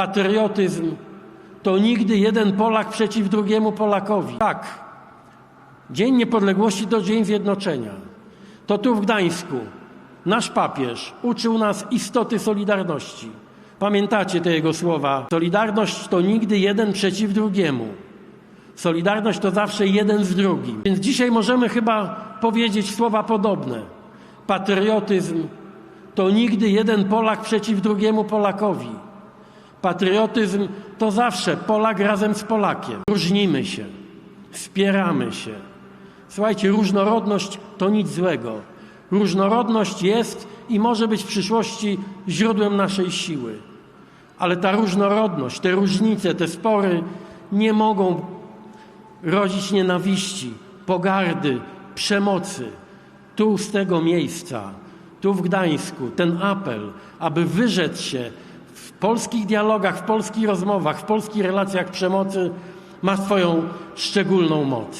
Patriotyzm to nigdy jeden Polak przeciw drugiemu Polakowi. Tak, Dzień Niepodległości to Dzień Zjednoczenia. To tu w Gdańsku nasz papież uczył nas istoty Solidarności. Pamiętacie te jego słowa? Solidarność to nigdy jeden przeciw drugiemu. Solidarność to zawsze jeden z drugim. Więc dzisiaj możemy chyba powiedzieć słowa podobne. Patriotyzm to nigdy jeden Polak przeciw drugiemu Polakowi. Patriotyzm to zawsze Polak razem z Polakiem. Różnimy się, wspieramy się. Słuchajcie, różnorodność to nic złego. Różnorodność jest i może być w przyszłości źródłem naszej siły. Ale ta różnorodność, te różnice, te spory nie mogą rodzić nienawiści, pogardy, przemocy. Tu z tego miejsca, tu w Gdańsku, ten apel, aby wyrzec się w polskich dialogach, w polskich rozmowach, w polskich relacjach przemocy, ma swoją szczególną moc.